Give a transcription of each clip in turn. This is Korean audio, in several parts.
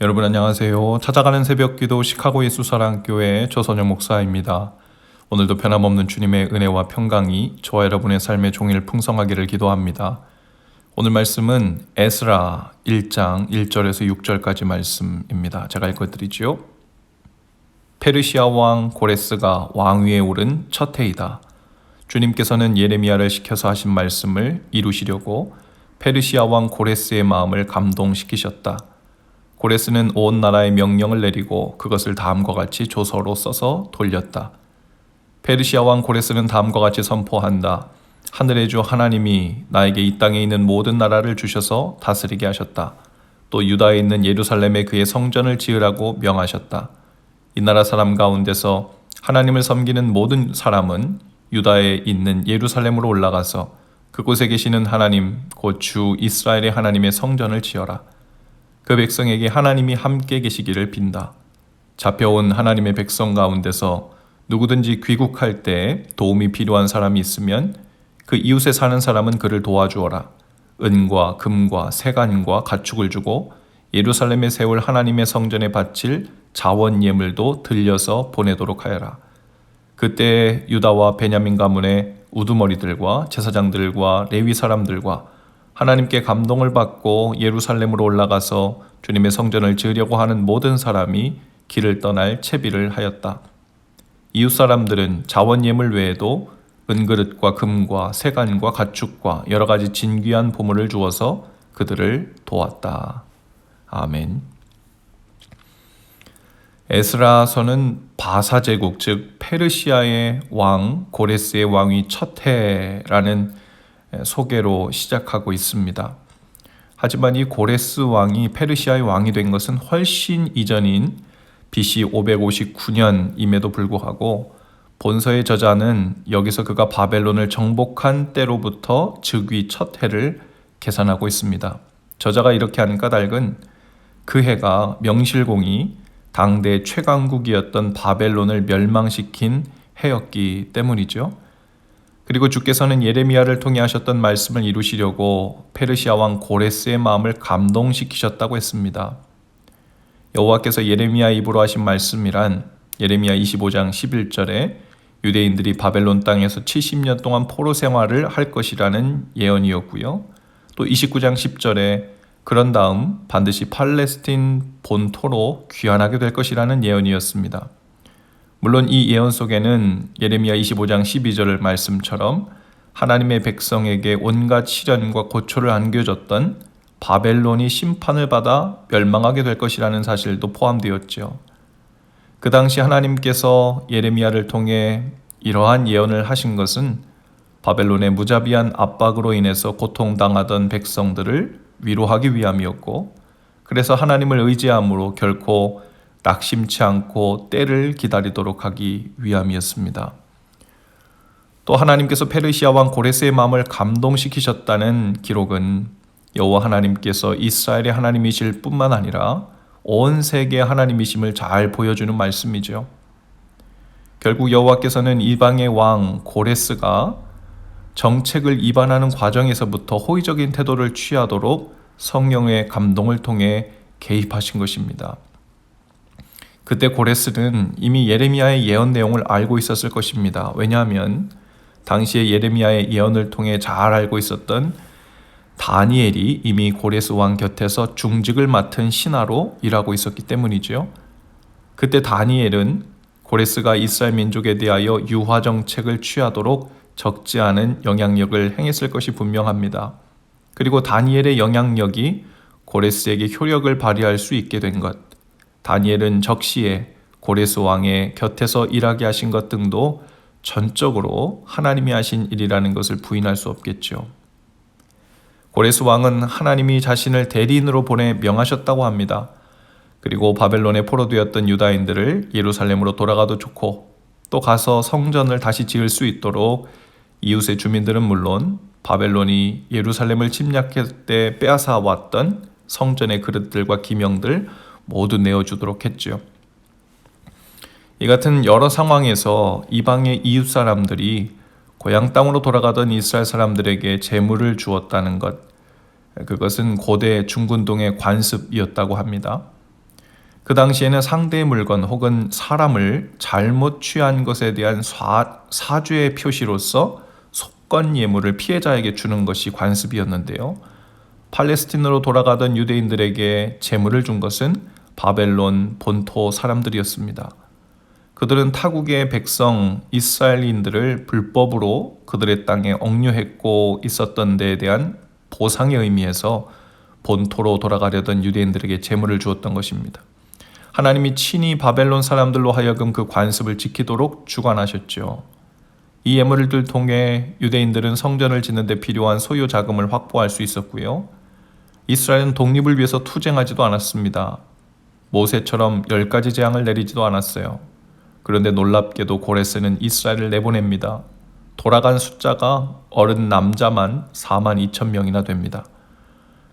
여러분 안녕하세요. 찾아가는 새벽기도 시카고 예수사랑교회 조선영 목사입니다. 오늘도 변함없는 주님의 은혜와 평강이 저와 여러분의 삶의 종일 풍성하기를 기도합니다. 오늘 말씀은 에스라 1장 1절에서 6절까지 말씀입니다. 제가 읽어드리지요. 페르시아 왕 고레스가 왕위에 오른 첫 해이다. 주님께서는 예레미야를 시켜서 하신 말씀을 이루시려고 페르시아 왕 고레스의 마음을 감동시키셨다. 고레스는 온 나라의 명령을 내리고 그것을 다음과 같이 조서로 써서 돌렸다. 페르시아 왕 고레스는 다음과 같이 선포한다. 하늘의 주 하나님이 나에게 이 땅에 있는 모든 나라를 주셔서 다스리게 하셨다. 또 유다에 있는 예루살렘에 그의 성전을 지으라고 명하셨다. 이 나라 사람 가운데서 하나님을 섬기는 모든 사람은 유다에 있는 예루살렘으로 올라가서 그곳에 계시는 하나님 곧 주 이스라엘의 하나님의 성전을 지어라. 그 백성에게 하나님이 함께 계시기를 빈다. 잡혀온 하나님의 백성 가운데서 누구든지 귀국할 때 도움이 필요한 사람이 있으면 그 이웃에 사는 사람은 그를 도와주어라. 은과 금과 세간과 가축을 주고 예루살렘에 세울 하나님의 성전에 바칠 자원 예물도 들려서 보내도록 하여라. 그때 유다와 베냐민 가문의 우두머리들과 제사장들과 레위 사람들과 하나님께 감동을 받고 예루살렘으로 올라가서 주님의 성전을 지으려고 하는 모든 사람이 길을 떠날 채비를 하였다. 이웃 사람들은 자원 예물 외에도 은그릇과 금과 세간과 가축과 여러 가지 진귀한 보물을 주어서 그들을 도왔다. 아멘. 에스라서는 바사 제국 즉 페르시아의 왕 고레스의 왕위 첫 해라는 소개로 시작하고 있습니다. 하지만 이 고레스 왕이 페르시아의 왕이 된 것은 훨씬 이전인 BC 559년임에도 불구하고 본서의 저자는 여기서 그가 바벨론을 정복한 때로부터 즉위 첫 해를 계산하고 있습니다. 저자가 이렇게 한 까닭은 그 해가 명실공히 당대 최강국이었던 바벨론을 멸망시킨 해였기 때문이죠. 그리고 주께서는 예레미야를 통해 하셨던 말씀을 이루시려고 페르시아 왕 고레스의 마음을 감동시키셨다고 했습니다. 여호와께서 예레미야 입으로 하신 말씀이란 예레미야 25장 11절에 유대인들이 바벨론 땅에서 70년 동안 포로 생활을 할 것이라는 예언이었고요. 또 29장 10절에 그런 다음 반드시 팔레스틴 본토로 귀환하게 될 것이라는 예언이었습니다. 물론 이 예언 속에는 예레미야 25장 12절 말씀처럼 하나님의 백성에게 온갖 시련과 고초를 안겨줬던 바벨론이 심판을 받아 멸망하게 될 것이라는 사실도 포함되었지요. 그 당시 하나님께서 예레미야를 통해 이러한 예언을 하신 것은 바벨론의 무자비한 압박으로 인해서 고통당하던 백성들을 위로하기 위함이었고, 그래서 하나님을 의지함으로 결코 낙심치 않고 때를 기다리도록 하기 위함이었습니다. 또 하나님께서 페르시아 왕 고레스의 마음을 감동시키셨다는 기록은 여호와 하나님께서 이스라엘의 하나님이실 뿐만 아니라 온 세계의 하나님이심을 잘 보여주는 말씀이죠. 결국 여호와께서는 이방의 왕 고레스가 정책을 위반하는 과정에서부터 호의적인 태도를 취하도록 성령의 감동을 통해 개입하신 것입니다. 그때 고레스는 이미 예레미야의 예언 내용을 알고 있었을 것입니다. 왜냐하면 당시에 예레미야의 예언을 통해 잘 알고 있었던 다니엘이 이미 고레스 왕 곁에서 중직을 맡은 신하로 일하고 있었기 때문이지요. 그때 다니엘은 고레스가 이스라엘 민족에 대하여 유화 정책을 취하도록 적지 않은 영향력을 행했을 것이 분명합니다. 그리고 다니엘의 영향력이 고레스에게 효력을 발휘할 수 있게 된 것, 다니엘은 적시에 고레스 왕의 곁에서 일하게 하신 것 등도 전적으로 하나님이 하신 일이라는 것을 부인할 수 없겠죠. 고레스 왕은 하나님이 자신을 대리인으로 보내 명하셨다고 합니다. 그리고 바벨론에 포로되었던 유다인들을 예루살렘으로 돌아가도 좋고 또 가서 성전을 다시 지을 수 있도록 이웃의 주민들은 물론 바벨론이 예루살렘을 침략할 때 빼앗아 왔던 성전의 그릇들과 기명들 모두 내어주도록 했지요. 이 같은 여러 상황에서 이방의 이웃 사람들이 고향 땅으로 돌아가던 이스라엘 사람들에게 재물을 주었다는 것, 그것은 고대 중군동의 관습이었다고 합니다. 그 당시에는 상대의 물건 혹은 사람을 잘못 취한 것에 대한 사, 사죄의 표시로서 속건 예물을 피해자에게 주는 것이 관습이었는데요. 팔레스틴으로 돌아가던 유대인들에게 재물을 준 것은 바벨론 본토 사람들이었습니다. 그들은 타국의 백성 이스라엘인들을 불법으로 그들의 땅에 억류했고 있었던 데에 대한 보상의 의미에서 본토로 돌아가려던 유대인들에게 재물을 주었던 것입니다. 하나님이 친히 바벨론 사람들로 하여금 그 관습을 지키도록 주관하셨죠. 이 예물을 통해 유대인들은 성전을 짓는 데 필요한 소요 자금을 확보할 수 있었고요. 이스라엘은 독립을 위해서 투쟁하지도 않았습니다. 모세처럼 열 가지 재앙을 내리지도 않았어요. 그런데 놀랍게도 고레스는 이스라엘을 내보냅니다. 돌아간 숫자가 어른 남자만 4만 2천 명이나 됩니다.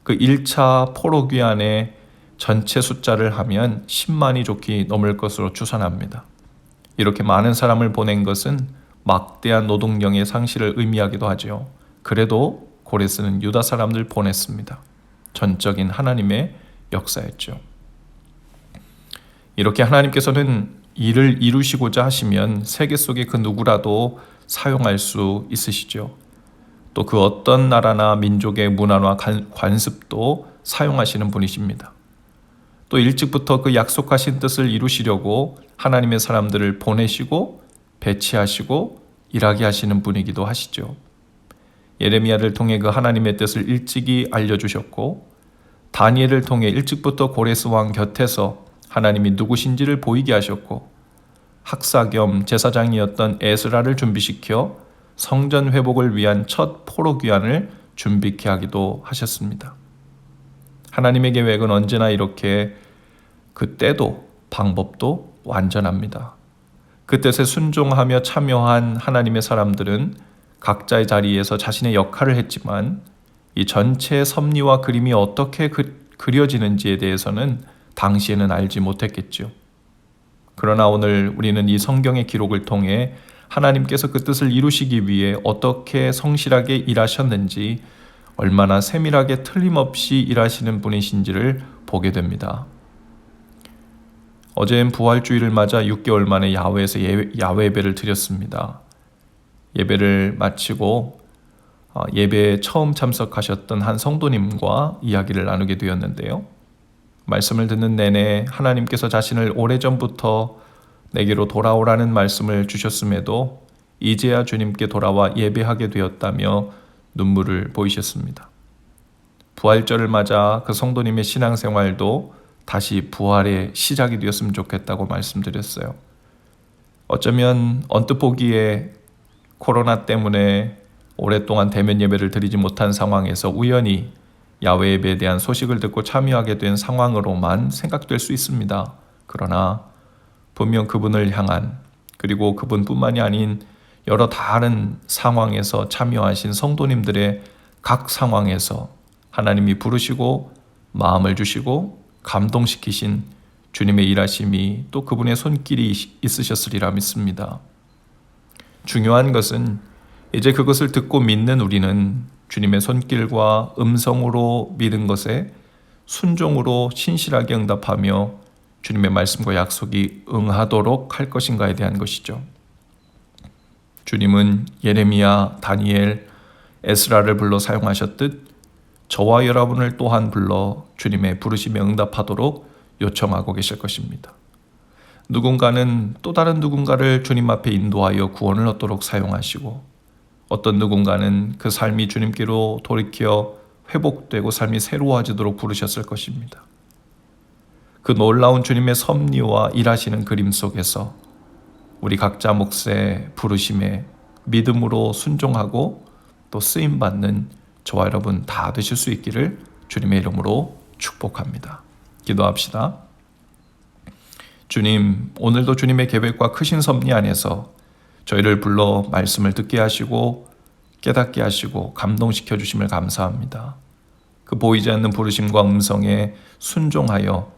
그 1차 포로 귀환의 전체 숫자를 하면 10만이 좋게 넘을 것으로 추산합니다. 이렇게 많은 사람을 보낸 것은 막대한 노동력의 상실을 의미하기도 하죠. 그래도 고레스는 유다 사람들 보냈습니다. 전적인 하나님의 역사였죠. 이렇게 하나님께서는 일을 이루시고자 하시면 세계 속의 그 누구라도 사용할 수 있으시죠. 또 그 어떤 나라나 민족의 문화나 관습도 사용하시는 분이십니다. 또 일찍부터 그 약속하신 뜻을 이루시려고 하나님의 사람들을 보내시고 배치하시고 일하게 하시는 분이기도 하시죠. 예레미야를 통해 그 하나님의 뜻을 일찍이 알려주셨고 다니엘을 통해 일찍부터 고레스 왕 곁에서 하나님이 누구신지를 보이게 하셨고 학사 겸 제사장이었던 에스라를 준비시켜 성전 회복을 위한 첫 포로 귀환을 준비케 하기도 하셨습니다. 하나님의 계획은 언제나 이렇게 그 때도 방법도 완전합니다. 그 뜻에 순종하며 참여한 하나님의 사람들은 각자의 자리에서 자신의 역할을 했지만 이 전체 섭리와 그림이 어떻게 그, 그려지는지에 대해서는 당시에는 알지 못했겠죠. 그러나 오늘 우리는 이 성경의 기록을 통해 하나님께서 그 뜻을 이루시기 위해 어떻게 성실하게 일하셨는지 얼마나 세밀하게 틀림없이 일하시는 분이신지를 보게 됩니다. 어제는 부활주의를 맞아 6개월 만에 야외에서 야외 예배를 드렸습니다. 예배를 마치고 어, 예배에 처음 참석하셨던 한 성도님과 이야기를 나누게 되었는데요. 말씀을 듣는 내내 하나님께서 자신을 오래전부터 내게로 돌아오라는 말씀을 주셨음에도 이제야 주님께 돌아와 예배하게 되었다며 눈물을 보이셨습니다. 부활절을 맞아 그 성도님의 신앙생활도 다시 부활의 시작이 되었으면 좋겠다고 말씀드렸어요. 어쩌면 언뜻 보기에 코로나 때문에 오랫동안 대면 예배를 드리지 못한 상황에서 우연히 야외 예배에 대한 소식을 듣고 참여하게 된 상황으로만 생각될 수 있습니다. 그러나 분명 그분을 향한 그리고 그분뿐만이 아닌 여러 다른 상황에서 참여하신 성도님들의 각 상황에서 하나님이 부르시고 마음을 주시고 감동시키신 주님의 일하심이 또 그분의 손길이 있으셨으리라 믿습니다. 중요한 것은 이제 그것을 듣고 믿는 우리는 주님의 손길과 음성으로 믿은 것에 순종으로 신실하게 응답하며 주님의 말씀과 약속이 응하도록 할 것인가에 대한 것이죠. 주님은 예레미야, 다니엘, 에스라를 불러 사용하셨듯 저와 여러분을 또한 불러 주님의 부르심에 응답하도록 요청하고 계실 것입니다. 누군가는 또 다른 누군가를 주님 앞에 인도하여 구원을 얻도록 사용하시고 어떤 누군가는 그 삶이 주님께로 돌이켜 회복되고 삶이 새로워지도록 부르셨을 것입니다. 그 놀라운 주님의 섭리와 일하시는 그림 속에서 우리 각자 몫의 부르심에 믿음으로 순종하고 또 쓰임 받는 저와 여러분 다 되실 수 있기를 주님의 이름으로 축복합니다. 기도합시다. 주님, 오늘도 주님의 계획과 크신 섭리 안에서 저희를 불러 말씀을 듣게 하시고 깨닫게 하시고 감동시켜 주심을 감사합니다. 그 보이지 않는 부르심과 음성에 순종하여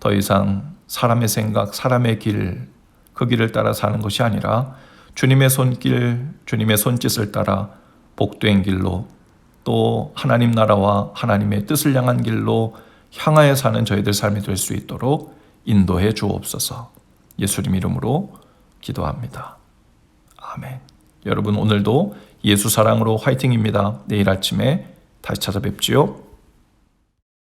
더 이상 사람의 생각, 사람의 길, 그 길을 따라 사는 것이 아니라 주님의 손길, 주님의 손짓을 따라 복된 길로 또 하나님 나라와 하나님의 뜻을 향한 길로 향하여 사는 저희들 삶이 될 수 있도록 인도해 주옵소서. 예수님 이름으로 기도합니다. 아멘. 여러분 오늘도 예수 사랑으로 화이팅입니다. 내일 아침에 다시 찾아뵙지요.